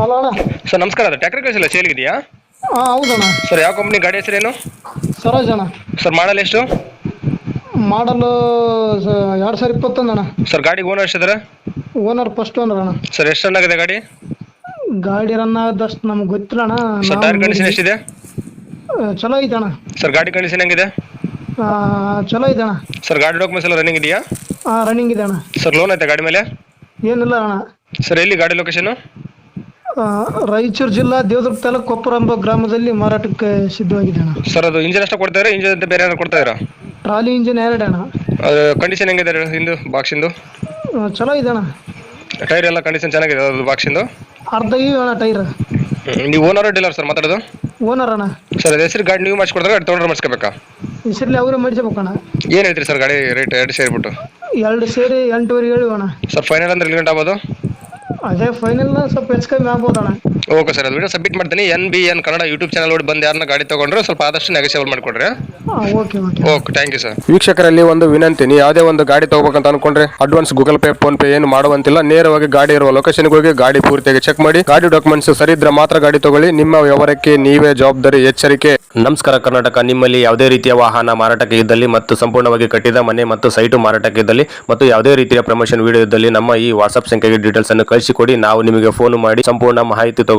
Hello ಅಣ್ಣ. Sir ನಮಸ್ಕಾರ ಅದು ಟ್ರ್ಯಾಕ್ಟರ್ ಕಳಿಸಿಲ್ಲ ಸೇಲ್ಗಿದೆಯಾ ಹಾಂ ಹೌದಣ್ಣ. ಸರ್ ಯಾವ ಕಂಪ್ನಿ ಗಾಡಿ ಹೆಸರೇನು ಸರೋಜ್ ಅಣ್ಣ. ಸರ್ ಮಾಡಲ್ ಎಷ್ಟು? ಮಾಡಲು ಎರಡು ಸಾವಿರ ಇಪ್ಪತ್ತೊಂದು ಅಣ್ಣ. ಸರ್ ಗಾಡಿಗೆ ಓನರ್ ಎಷ್ಟಿದ್ದಾರೆ ಓನರ್ ಫಸ್ಟ್ ಓನರ್ ಅಣ್ಣ. ಸರ್ ಎಷ್ಟು ರನ್ ಆಗಿದೆ ಗಾಡಿ? ಗಾಡಿ ರನ್ ಆದಷ್ಟು ನಮ್ಗೆ ಗೊತ್ತಿಲ್ಲ ಅಣ್ಣ. Sir tyre condition. ಎಷ್ಟಿದೆ? ಚಲೋ ಐತೆ ಅಣ್ಣ. ಸರ್ ಗಾಡಿ ಕಂಡೀಷನ್ ಹೆಂಗಿದೆ? ಆ, ಚಲೋ ಇದೆ ಅಣ್ಣ. ಸರ್ ಗಾಡಿ ಡಾಕ್ಯುಮೆಂಟ್ಸ್ ಎಲ್ಲ ರನ್ನಿಂಗ್ ಇದೆಯಾ? ಹಾಂ ರನ್ನಿಂಗ್ ಇದೆ ಅಣ್ಣ. ಸರ್ ಲೋನ್ ಐತೆ ಗಾಡಿ ಮೇಲೆ? ಏನಿಲ್ಲ ಅಣ್ಣ. ಸರ್ ಎಲ್ಲಿ ಗಾಡಿ ಲೊಕೇಶನ್ ರಾಯಚೂರು ಜಿಲ್ಲಾ ದೇವದುರ್ಗ ತಾಲೂಕು ಕೊಪ್ಪರ ಎಂಬ ಗ್ರಾಮದಲ್ಲಿ ಮಾರಾಟಕ್ಕೆ ಸಿದ್ಧವಾಗಿದೆ ಅಣ್ಣ. ಸರ್ ಅದು ಇಂಜಿನ್ ಅಷ್ಟೇ ಕೊಡ್ತಾ ಇದ್ರೆ ಇಂಜಿನ್ ಅಂತ ಬೇರೆ ಏನಾದ್ರು ಕೊಡ್ತಾ ಇದ್ದೀರಾ? ಟ್ರಾಲಿ ಇಂಜಿನ್ ಎರಡು ಅಣ್ಣ. ಕಂಡೀಷನ್ ಹೆಂಗಿದೆ ಹಿಂದು ಬಾಕ್ಸಿಂದು ಆ, ಚಲೋ ಇದೆ ಅಣ್ಣ. ಟೈರ್ ಎಲ್ಲ ಕಂಡೀಷನ್ ಚೆನ್ನಾಗಿದೆ ಅದು ಬಾಕ್ಸಿಂದು ಅರ್ಧ ಇವೆ ಅಣ್ಣ ಟೈರ್ ನೀವು ಓನರ್ ಡೀಲರ್ ಸರ್ ಮಾತಾಡೋದು? ಓನರ್ ಅಣ್ಣ. ಸರ್ ಅದು ಹೆಸರು ಗಾಡಿ ನೀವು ಮಾಡಿಸ್ಕೊಡ್ತಾರೆ ಗಾಡಿ ತೊಗೊಂಡ್ರೆ ಮಾಡಿಸ್ಕೋಬೇಕಾ? ಹೆಸರಲ್ಲಿ ಅವರೇ ಮಾಡಿಸ್ಬೇಕಣ್ಣ. ಏನು ಹೇಳ್ತೀರಿ ಸರ್ ಗಾಡಿ ರೇಟ್ ಎರಡು ಸೇರಿಬಿಟ್ಟು? ಎರಡು ಸೇರಿ ಎಂಟೂವರೆ ಹೇಳು ಅಣ್ಣ. ಸರ್ ಫೈನಲ್ ಅಂದ್ರೆ ಲಿಮಿಟ್ ಆಗ್ಬೋದು? ಅದೇ ಫೈನಲ್ ಸ್ವಲ್ಪ ಹೆಚ್ಚು ಕಮ್ಮಿ ಆಗ್ಬೋದು ಅಣ್ಣ ಓಕೆ ಸರ್ ಅದು ವಿಡಿಯೋ ಸಬ್ಮಿಟ್ ಮಾಡ್ತೀನಿ. N B N Kannada YouTube channel ನೋಡಿ ಬಂದು ಯಾರನ್ನ ಗಾಡಿ ತಗೊಂಡ್ರೆ ಸ್ವಲ್ಪ ಆದಷ್ಟು ನೆಗೋಸಿಯಬಲ್ ಮಾಡಿಕೊಡ್ರಿ ಹಾಂ? Okay okay okay thank you sir ವೀಕ್ಷಕರಲ್ಲಿ ಒಂದು ವಿನಂತಿ ನೀವು ಯಾವುದೇ ಒಂದು ಗಾಡಿ ತಗೋಬೇಕಂತ ಅನ್ಕೊಂಡ್ರೆ advance Google Pay PhonePe ಏನು ಮಾಡುವಂತಿಲ್ಲ. ನೇರವಾಗಿ ಗಾಡಿ ಇರುವ ಲೊಕೇಶನ್ ಹೋಗಿ ಗಾಡಿ ಪೂರ್ತಿಯಾಗಿ ಚೆಕ್ ಮಾಡಿ. ಗಾಡಿ ಡಾಕ್ಯುಮೆಂಟ್ಸ್ ಸರಿ ಇದ್ರೆ ಮಾತ್ರ ಗಾಡಿ ತಗೊಳ್ಳಿ. ನಿಮ್ಮ ವ್ಯವಹಾರಕ್ಕೆ ನೀವೇ ಜವಾಬ್ದಾರಿ ಎಚ್ಚರಿಕೆ. ನಮಸ್ಕಾರ ಕರ್ನಾಟಕ. ನಿಮ್ಮಲ್ಲಿ ಯಾವುದೇ ರೀತಿಯ ವಾಹನ ಮಾರಾಟಕ್ಕೆ ಇದ್ದಲ್ಲಿ ಮತ್ತು ಸಂಪೂರ್ಣವಾಗಿ ಕಟ್ಟಿದ ಮನೆ ಮತ್ತು ಸೈಟು ಮಾರಾಟಕ್ಕೆ ಇದ್ದಲ್ಲಿ ಮತ್ತು ಯಾವುದೇ ರೀತಿಯ ಪ್ರಮೋಷನ್ ವಿಡಿಯೋ ಇದ್ದಲ್ಲಿ ನಮ್ಮ ಈ ವಾಟ್ಸ್ಆಪ್ ಸಂಖ್ಯೆಗೆ ಡೀಟೇಲ್ಸ್ ಅನ್ನು ಕಳಿಸಿಕೊಡಿ. ನಾವು ನಿಮಗೆ ಫೋನ್ ಮಾಡಿ ಸಂಪೂರ್ಣ ಮಾಹಿತಿ ತಗೊಂಡು